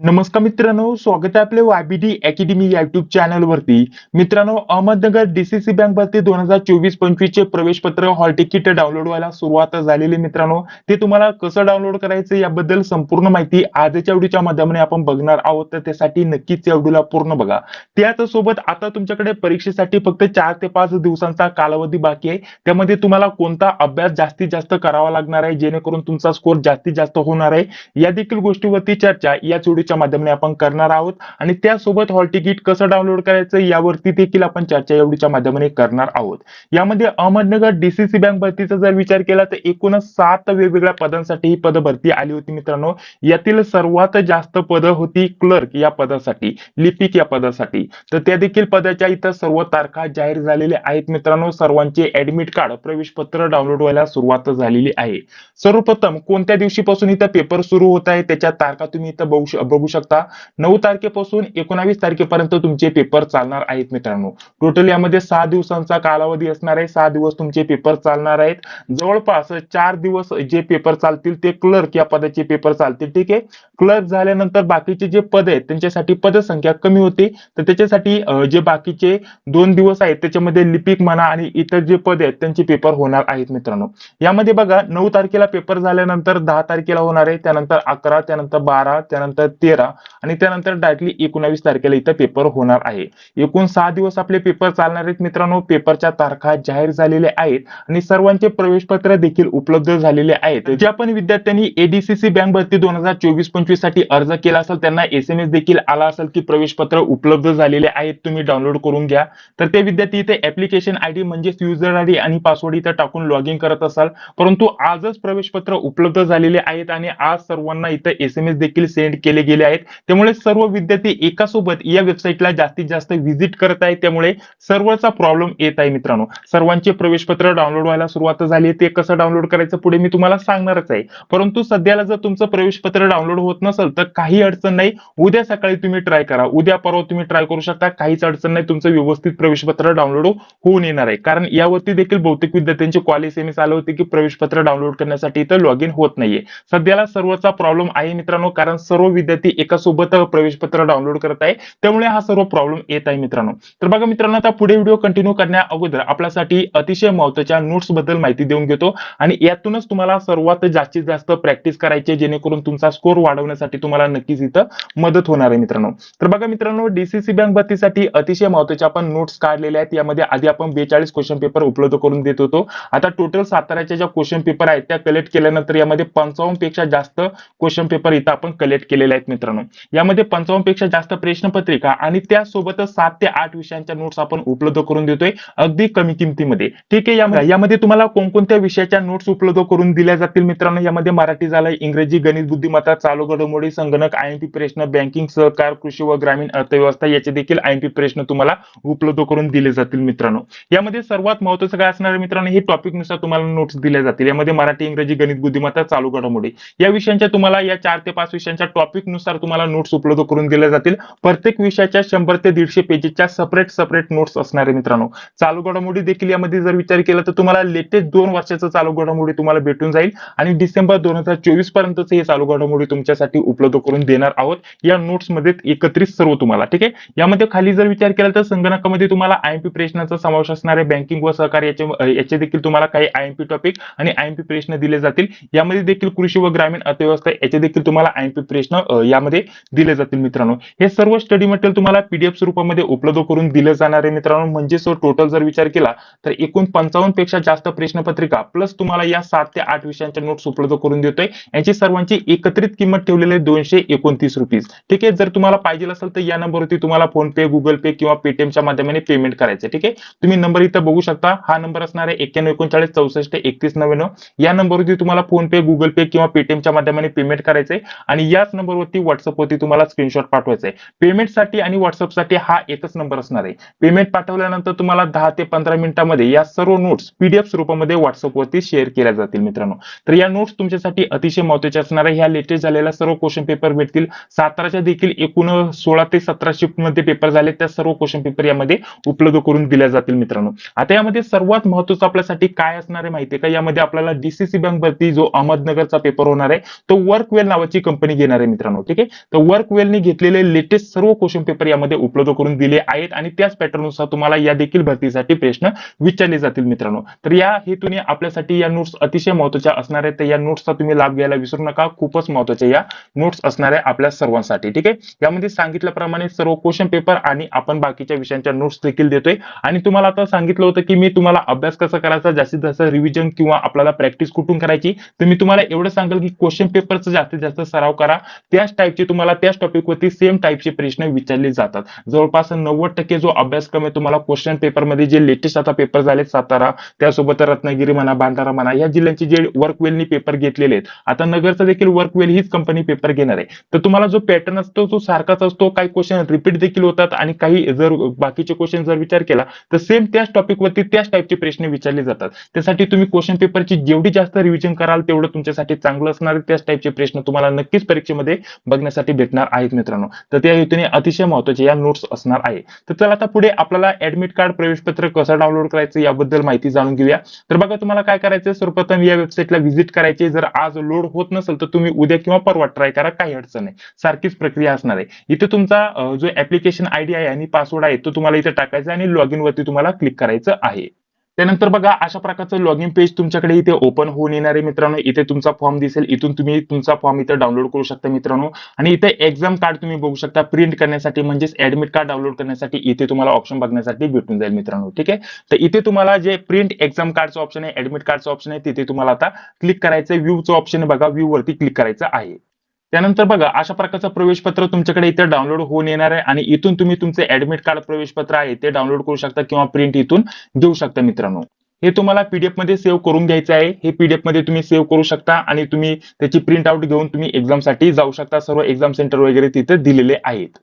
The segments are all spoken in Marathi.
नमस्कार मित्रांनो स्वागत आहे आपले वायबीडी अकॅडमी युट्यूब चॅनल वरती. मित्रांनो अहमदनगर डीसीसी बँक भरती दोन हजार चोवीस पंचवीस चे प्रवेश पत्र हॉल तिकीट डाउनलोड व्हायला सुरुवात झालेली मित्रांनो. ते तुम्हाला कसं डाउनलोड करायचं याबद्दल संपूर्ण माहिती आजच्या व्हिडिओच्या माध्यमाने आपण बघणार आहोत. तर त्यासाठी नक्कीच या व्हिडिओला पूर्ण बघा. त्याच सोबत आता तुमच्याकडे परीक्षेसाठी फक्त चार ते पाच दिवसांचा कालावधी बाकी आहे. त्यामध्ये तुम्हाला कोणता अभ्यास जास्तीत जास्त करावा लागणार आहे? जेणेकरून तुमचा स्कोर जास्तीत जास्त होणार आहे? या देखील गोष्टीवरती चर्चा. याच व्हिडिओच्या माध्यमाने आपण करणार आहोत. आणि त्यासोबत हॉल तिकीट कसं डाउनलोड करायचं यावरती देखील आपण चर्चा या व्हिडिओच्या माध्यमाने करणार आहोत. यामध्ये अहमदनगर डीसीसी बँक भरतीचा जर विचार केला तर एकूणच सात वेगवेगळ्या पदांसाठी ही पद भरती आली होती मित्रांनो. यातील सर्वात जास्त पदं होती क्लर्क या पदासाठी लिपिक या पदासाठी. तर त्या देखील पदाच्या इथं सर्व तारखा जाहीर झालेल्या आहेत मित्रांनो. सर्वांचे ऍडमिट कार्ड प्रवेश पत्र डाउनलोड व्हायला सुरुवात झालेली आहे. सर्वप्रथम कोणत्या दिवशीपासून इथं पेपर सुरू होत आहे त्याच्या तारखा तुम्ही इथं बघू बघू शकता. नऊ तारखेपासून एकोणावीस तारखेपर्यंत तुमचे पेपर चालणार आहेत मित्रांनो. टोटल यामध्ये सहा दिवसांचा कालावधी असणार आहे. सहा दिवस तुमचे पेपर चालणार आहेत. जवळपास चार दिवस जे पेपर चालतील ते क्लर्क या पदाचे पेपर चालतील. ठीक आहे? क्लर्क झाल्यानंतर बाकीचे जे पद आहेत त्यांच्यासाठी पदसंख्या कमी होते. तर त्याच्यासाठी जे बाकीचे दोन दिवस आहेत त्याच्यामध्ये लिपिक म्हणा आणि इतर जे पद आहेत त्यांचे पेपर होणार आहेत मित्रांनो. यामध्ये बघा नऊ तारखेला पेपर झाल्यानंतर दहा तारखेला होणार आहे. त्यानंतर अकरा त्यानंतर बारा त्यानंतर तेरा आणि त्यानंतर डायरेक्टली एकोणावीस तारखेला इथं पेपर होणार आहे. एकूण सहा दिवस आपले पेपर चालणार आहेत मित्रांनो. पेपरच्या तारखा जाहीर झालेल्या आहेत आणि सर्वांचे प्रवेश पत्र देखील उपलब्ध झालेले आहेत. ज्या पण विद्यार्थ्यांनी एडीसीसी बँक भरती दोन हजार चोवीस पंचवीससाठी अर्ज केला असेल त्यांना एस एम एस देखील आला असेल की प्रवेश पत्र उपलब्ध झालेले आहेत तुम्ही डाउनलोड करून घ्या. तर ते विद्यार्थी इथे ऍप्लिकेशन आयडी म्हणजेच युजर आयडी आणि पासवर्ड इथं टाकून लॉग इन करत असाल. परंतु आजच प्रवेश पत्र उपलब्ध झालेले आहेत आणि आज सर्वांना इथं एस एम एस देखील सेंड केले गेले आहेत. त्यामुळे सर्व विद्यार्थी एका सोबत या वेबसाईटला जास्तीत जास्त व्हिजिट करत आहेत. त्यामुळे सर्वचा प्रॉब्लेम येत आहे मित्रांनो. सर्वांचे प्रवेश पत्र डाउनलोड व्हायला सुरुवात झाली. ते कसं डाउनलोड करायचं पुढे मी तुम्हाला सांगणारच आहे. परंतु सध्याला जर तुमचं प्रवेश पत्र डाउनलोड होत नसेल तर काही अडचण नाही. उद्या सकाळी तुम्ही ट्राय करा. उद्या परवा तुम्ही ट्राय करू शकता. काहीच अडचण नाही. तुमचं व्यवस्थित प्रवेश पत्र डाउनलोड होऊन येणार आहे. कारण यावरती देखील बहुतेक विद्यार्थ्यांचे कॉल एस एम एस आले होते की प्रवेश पत्र डाउनलोड करण्यासाठी इथं लॉग इन होत नाहीये. सध्याला सर्वचा प्रॉब्लेम आहे मित्रांनो. कारण सर्व विद्यार्थी एका सोबत प्रवेश पत्र डाउनलोड करत आहे. त्यामुळे हा सर्व प्रॉब्लेम येत आहे मित्रांनो. तर बघा मित्रांनो आता पुढे व्हिडिओ कंटिन्यू करण्या अगोदर आपल्यासाठी अतिशय महत्त्वाच्या नोट्सबद्दल माहिती देऊन घेतो. आणि यातूनच तुम्हाला सर्वात जास्तीत जास्त प्रॅक्टिस करायची जेणेकरून तुमचा स्कोर वाढवण्यासाठी तुम्हाला नक्कीच इथं मदत होणार आहे मित्रांनो. तर बघा मित्रांनो डीसीसी बँक भरतीसाठी अतिशय महत्त्वाचे आपण नोट्स काढलेले आहेत. यामध्ये आधी आपण बेचाळीस क्वेश्चन पेपर उपलब्ध करून देत होतो. आता टोटल साताऱ्याच्या ज्या क्वेश्चन पेपर आहेत त्या कलेक्ट केल्यानंतर यामध्ये पंचावन्नपेक्षा जास्त क्वेश्चन पेपर इथं आपण कलेक्ट केलेले आहेत. मित्रांनो. यामध्ये पंचावन्नपेक्षा जास्त प्रश्नपत्रिका आणि त्यासोबतच सात ते आठ विषयांच्या नोट्स आपण उपलब्ध करून देतोय अगदी कमी किमतीमध्ये. ठीक आहे यामध्ये तुम्हाला कोणकोणत्या विषयाच्या नोट्स उपलब्ध करून दिल्या जातील मित्रांनो? यामध्ये मराठी झालं इंग्रजी गणित बुद्धिमत्ता चालू घडामोडी संगणक आयएमपी प्रश्न बँकिंग सहकार कृषी व ग्रामीण अर्थव्यवस्था याचे देखील आयएमपी प्रश्न तुम्हाला उपलब्ध करून दिले जातील मित्रांनो. यामध्ये सर्वात महत्वाचं काय असणार आहे मित्रांनो? हे टॉपिकनुसार तुम्हाला नोट्स दिल्या जातील. यामध्ये मराठी इंग्रजी गणित बुद्धिमत्ता चालू घडामोडी. या विषयांच्या तुम्हाला या चार ते पाच विषयांच्या टॉपिक नुसार तुम्हाला नोट्स उपलब्ध करून दिल्या जातील. प्रत्येक विषयाच्या शंभर ते दीडशे पेजेसच्या सेपरेट सपरेट नोट्स असणार आहे मित्रांनो. चालू घडामोडी देखील यामध्ये जर विचार केला तर तुम्हाला लेटेस्ट दोन वर्षाचं चालू घडामोडी तुम्हाला भेटून जाईल. आणि डिसेंबर दोन हजार चोवीस पर्यंतच हे चालू घडामोडी तुमच्यासाठी उपलब्ध करून देणार आहोत. या नोट्समध्ये एकत्रित सर्व तुम्हाला ठीक आहे? यामध्ये खाली जर विचार केला तर संगणकामध्ये तुम्हाला आयएमपी प्रश्नाचा समावेश असणार आहे बँकिंग व सहकार याचे याचे देखील तुम्हाला काही आयएमपी टॉपिक आणि आयएमपी प्रश्न दिले जातील. यामध्ये देखील कृषी व ग्रामीण अर्थव्यवस्था याचे देखील तुम्हाला आयएमपी प्रश्न यामध्ये दिले जातील मित्रांनो. हे सर्व स्टडी मटेरियल तुम्हाला पीडीएफ स्वरूपामध्ये उपलब्ध करून दिले जाणार आहे मित्रांनो. म्हणजे टोटल जर विचार केला तर एकूण पंचावन्नपेक्षा जास्त प्रश्नपत्रिका प्लस तुम्हाला या सात ते आठ विषयांच्या नोट्स उपलब्ध करून देतोय. यांची सर्वांची एकत्रित किंमत ठेवलेली आहे दोनशे एकोणतीस रुपीज ठीक आहे? जर तुम्हाला पाहिजे असेल तर या नंबरवरती तुम्हाला फोन पे गुगल पे किंवा पेटीएमच्या माध्यमाने पेमेंट करायचं ठीक आहे? तुम्ही नंबर इथं बघू शकता. हा नंबर असणार आहे एक्क्याण्णव एकोणचाळीस चौसष्ट एकतीस नव्याण्णव. या नंबरवरती तुम्हाला फोन पे गुगल पे किंवा पेटीएमच्या माध्यमाने पेमेंट करायचंय आणि याच नंबरवरती व्हॉट्सअपवरती तुम्हाला स्क्रीनशॉट पाठवायचा आहे पेमेंटसाठी आणि व्हॉट्सअपसाठी हा एकच नंबर असणार आहे. पेमेंट पाठवल्यानंतर तुम्हाला दहा ते पंधरा मिनिटांमध्ये या सर्व नोट्स पीडीएफ स्वरूपामध्ये व्हॉट्सअपवरती शेअर केल्या जातील मित्रांनो. तर या नोट्स तुमच्यासाठी अतिशय महत्त्वाच्या असणार आहे. ह्या लेटेस्ट झालेल्या सर्व क्वेश्चन पेपर भेटतील. साताराच्या देखील एकूण सोळा ते सतरा शिफ्टमध्ये पेपर झाले. त्या सर्व क्वेश्चन पेपर यामध्ये उपलब्ध करून दिल्या जातील मित्रांनो. आता यामध्ये सर्वात महत्वाचं आपल्यासाठी काय असणार आहे माहितीये का? यामध्ये आपल्याला डीसीसी बँक वरती जो अहमदनगरचा पेपर होणार आहे तो वर्क वेल नावाची कंपनी घेणार आहे मित्रांनो. ठीक आहे? तर वर्क वेलने घेतलेले लेटेस्ट सर्व क्वेश्चन पेपर यामध्ये उपलब्ध करून दिले आहेत आणि त्याच पॅटर्ननुसार तुम्हाला या देखील भरतीसाठी प्रश्न विचारले जातील मित्रांनो. तर या हेतूने आपल्यासाठी या नोट्स अतिशय महत्त्वाच्या असणार आहेत. तर या नोट्सचा तुम्ही लाभ घ्यायला विसरू नका. खूपच महत्त्वाच्या या नोट्स असणार आहे आपल्या सर्वांसाठी. ठीक आहे? यामध्ये सांगितल्याप्रमाणे सर्व क्वेश्चन पेपर आणि आपण बाकीच्या विषयांच्या नोट्स देखील देतोय. आणि तुम्हाला आता सांगितलं होतं की मी तुम्हाला अभ्यास कसा करायचा जास्तीत जास्त रिव्हिजन किंवा आपल्याला प्रॅक्टिस कुठून करायची? तर मी तुम्हाला एवढं सांगेल की क्वेश्चन पेपरचा जास्तीत जास्त सराव करा. त्याच टाईपचे तुम्हाला त्याच टॉपिक वरती सेम टाईपचे प्रश्न विचारले जातात. जवळपास नव्वद टक्के जो अभ्यासक्रम आहे तुम्हाला क्वेश्चन पेपरमध्ये जे लेटेस्ट आता पेपर झाले सातारा त्यासोबत रत्नागिरी म्हणा बांधारा म्हणा या जिल्ह्यांचे जे वर्कवेलनी पेपर घेतलेले आहेत. आता नगरचा देखील वर्क वेल हीच कंपनी पेपर घेणार आहे. तर तुम्हाला जो पॅटर्न असतो तो सारखाच असतो काही क्वेश्चन रिपीट देखील होतात आणि काही जर बाकीचे क्वेश्चन जर विचार केला तर सेम त्याच टॉपिक वरती त्याच टाईपचे प्रश्न विचारले जातात. त्यासाठी तुम्ही क्वेश्चन पेपरची जेवढी जास्त रिव्हिजन कराल तेवढं तुमच्यासाठी चांगलं असणार त्याच टाईपचे प्रश्न तुम्हाला नक्कीच परीक्षेमध्ये बघण्यासाठी भेटणार आहेत मित्रांनो. तर त्या हेतूने अतिशय महत्त्वाचे या नोट्स असणार आहे. तर चला आता पुढे आपल्याला ऍडमिट कार्ड प्रवेशपत्र कसं डाउनलोड करायचं याबद्दल माहिती जाणून घेऊया. तर बघा तुम्हाला काय करायचं सर्वप्रथम या वेबसाईटला व्हिजिट करायची जर आज लोड होत नसेल तर तुम्ही उद्या किंवा परवा ट्राय करा. काही अडचण नाही. सारखीच प्रक्रिया असणार आहे. इथे तुमचा जो ऍप्लिकेशन आयडी आहे आणि पासवर्ड आहे तो तुम्हाला इथे टाकायचा आहे आणि लॉग इन वरती तुम्हाला क्लिक करायचं आहे. त्यानंतर बघा अशा प्रकारचं लॉग इन पेज तुमच्याकडे इथे ओपन होऊन येणार आहे मित्रांनो. इथे तुमचा फॉर्म दिसेल. इथून तुम्ही तुमचा फॉर्म इथे डाउनलोड करू शकता मित्रांनो. आणि इथे एक्झाम कार्ड तुम्ही बघू शकता. प्रिंट करण्यासाठी म्हणजेच ऍडमिट कार्ड डाउनलोड करण्यासाठी इथे तुम्हाला ऑप्शन बघण्यासाठी भेटून जाईल मित्रांनो. ठीक आहे? तर इथे तुम्हाला जे प्रिंट एक्झाम कार्डचं ऑप्शन आहे ऍडमिट कार्डचं ऑप्शन आहे तिथे तुम्हाला आता क्लिक करायचं व्ह्यूचं ऑप्शन बघा. व्ह्यू वरती क्लिक करायचं आहे. त्यानंतर बघा अशा प्रकारचं प्रवेशपत्र तुमच्याकडे इथे डाउनलोड होऊन येणार आहे आणि इथून तुम्ही तुमचे ऍडमिट कार्ड प्रवेशपत्र आहे ते डाउनलोड करू शकता किंवा प्रिंट इथून देऊ शकता मित्रांनो. हे तुम्हाला पीडीएफमध्ये सेव्ह करून घ्यायचं आहे. हे पीडीएफमध्ये तुम्ही सेव्ह करू शकता आणि तुम्ही त्याची प्रिंट आउट घेऊन तुम्ही एक्झामसाठी जाऊ शकता. सर्व एक्झाम सेंटर वगैरे तिथे दिलेले आहेत.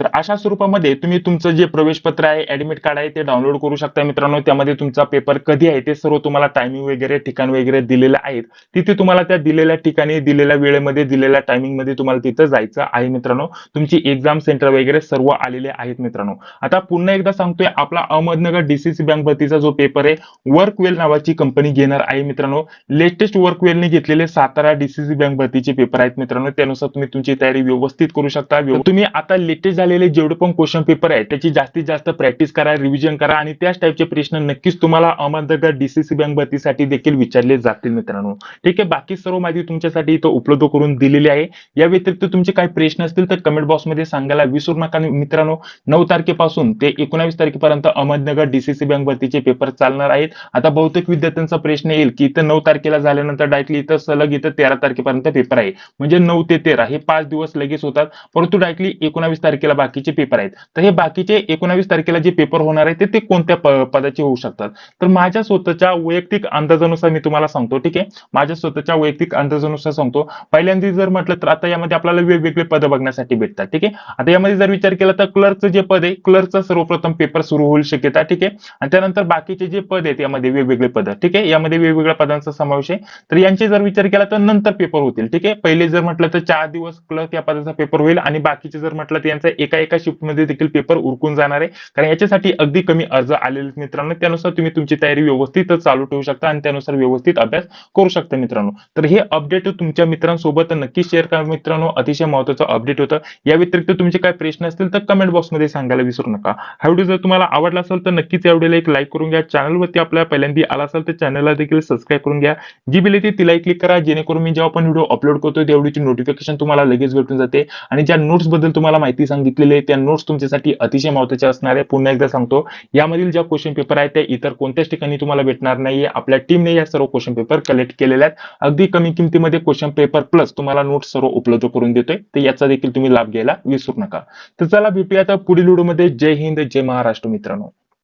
तर अशा स्वरूपामध्ये तुम्ही तुमचं जे प्रवेश पत्र आहे ऍडमिट कार्ड आहे ते डाउनलोड करू शकता मित्रांनो. त्यामध्ये तुमचा पेपर कधी आहे ते सर्व तुम्हाला टायमिंग वगैरे ठिकाण वगैरे दिलेलं आहेत. तिथे तुम्हाला त्या दिलेल्या ठिकाणी दिलेल्या वेळेमध्ये दिलेल्या टायमिंगमध्ये तुम्हाला तिथं जायचं आहे मित्रांनो. तुमची एक्झाम सेंटर वगैरे सर्व आलेले आहेत मित्रांनो. आता पुन्हा एकदा सांगतोय आपला अहमदनगर डीसीसी बँक भरतीचा जो पेपर आहे वर्कवेल नावाची कंपनी घेणार आहे मित्रांनो. लेटेस्ट वर्कवेलने घेतलेले सातारा डीसीसी बँक भरतीचे पेपर आहेत मित्रांनो. त्यानुसार तुम्ही तुमची तयारी व्यवस्थित करू शकता. तुम्ही आता लेटेस्ट आलेले जेवढे पण क्वेश्चन पेपर आहे त्याची जास्तीत जास्त प्रॅक्टिस करा रिव्हिजन करा आणि त्याच टाईपचे प्रश्न नक्कीच तुम्हाला अहमदनगर डीसीसी बँक भरतीसाठी देखील विचारले जातील मित्रांनो. ठीक आहे बाकी सर्व माहिती तुमच्यासाठी इथं उपलब्ध करून दिलेली आहे. या व्यतिरिक्त तुमचे काही प्रश्न असतील तर कमेंट बॉक्समध्ये सांगायला विसरू नका मित्रांनो. नऊ तारखेपासून ते एकोणावीस तारखेपर्यंत अहमदनगर डीसीसी बँक भरतीचे पेपर चालणार आहेत. आता बहुतेक विद्यार्थ्यांचा प्रश्न येईल की इथं नऊ तारखेला झाल्यानंतर डायरेक्टली इथं सलग इथं तेरा तारखेपर्यंत पेपर आहे. म्हणजे नऊ ते तेरा हे पाच दिवस लगेच होतात. परंतु डायरेक्टली एकोणावीस तारखेला बाकीचे पेपर आहेत. तर हे बाकीचे एकोणावीस तारखेला जे पेपर होणार आहे ते कोणत्या पदाचे होऊ शकतात? तर माझ्या स्वतःच्या वैयक्तिक अंदाजानुसार मी तुम्हाला सांगतो ठीक आहे? माझ्या स्वतःच्या वैयक्तिक अंदाजानुसार सांगतो. पहिल्यांदा जर म्हटलं तर आता यामध्ये आपल्याला वेगवेगळे पद बघण्यासाठी भेटतात ठीक आहे? आता यामध्ये जर विचार केला तर क्लर्कचं जे पद आहे क्लर्कचा सर्वप्रथम पेपर सुरू होईल शक्यता ठीक आहे? आणि त्यानंतर बाकीचे जे पद आहेत यामध्ये वेगवेगळे पद ठीक आहे? यामध्ये वेगवेगळ्या पदांचा समावेश आहे. तर यांचे जर विचार केला तर नंतर पेपर होतील ठीक आहे? पहिले जर म्हटलं तर चार दिवस क्लर्क या पदाचा पेपर होईल आणि बाकीचे जर म्हटलं तर यांचा एका एका देखील पेपर उरकून जाणार आहे. कारण याच्यासाठी अगदी कमी अर्ज आलेले मित्रांनो. त्यानुसार तुम्ही तुमची तयारी व्यवस्थित चालू ठेवू शकता आणि त्यानुसार व्यवस्थित अभ्यास करू शकता मित्रांनो. तर हे अपडेट तुमच्या मित्रांसोबत नक्की शेअर करा मित्रांनो. अतिशय महत्वाचं अपडेट होतं. या व्यतिरिक्त तुमचे काय प्रश्न असतील तर कमेंट बॉक्समध्ये सांगायला विसरू नका. हा व्हिडिओ जर तुम्हाला आवडला असेल तर नक्कीच या व्हिडिओला एक लाईक करून घ्या. चॅनलवरती आपल्या पहिल्यांदा आला असेल तर चॅनलला देखील सबस्क्राईब करून घ्या. जी बिल येते तिलाही क्लिक करा. जेणेकरून मी जेव्हा पण व्हिडिओ अपलोड करतो त्या व्हिडिओची नोटिफिकेशन तुम्हाला लगेच भेटून जाते. आणि ज्या नोट्सबद्दल तुम्हाला माहिती सांगितली आहे त्या नोट्स तुमच्यासाठी अतिशय महत्त्वाच्या असणार आहे. पुन्हा एकदा सांगतो यामधील ज्या क्वेश्चन पेपर आहेत त्या इतर कोणत्याच ठिकाणी तुम्हाला भेटणार नाहीये. आपल्या टीमने या सर्व क्वेश्चन पेपर कलेक्ट केलेले आहेत. अगदी कमी किमतीमध्ये क्वेश्चन पेपर प्लस तुम्हाला नोट्स सर्व उपलब्ध करून देतोय. तर याचा देखील तुम्ही लाभ घ्यायला विसरू नका. तर चला भेटूया आता पुढील व्हिडिओमध्ये जय हिंद जय महाराष्ट्र मित्रांनो.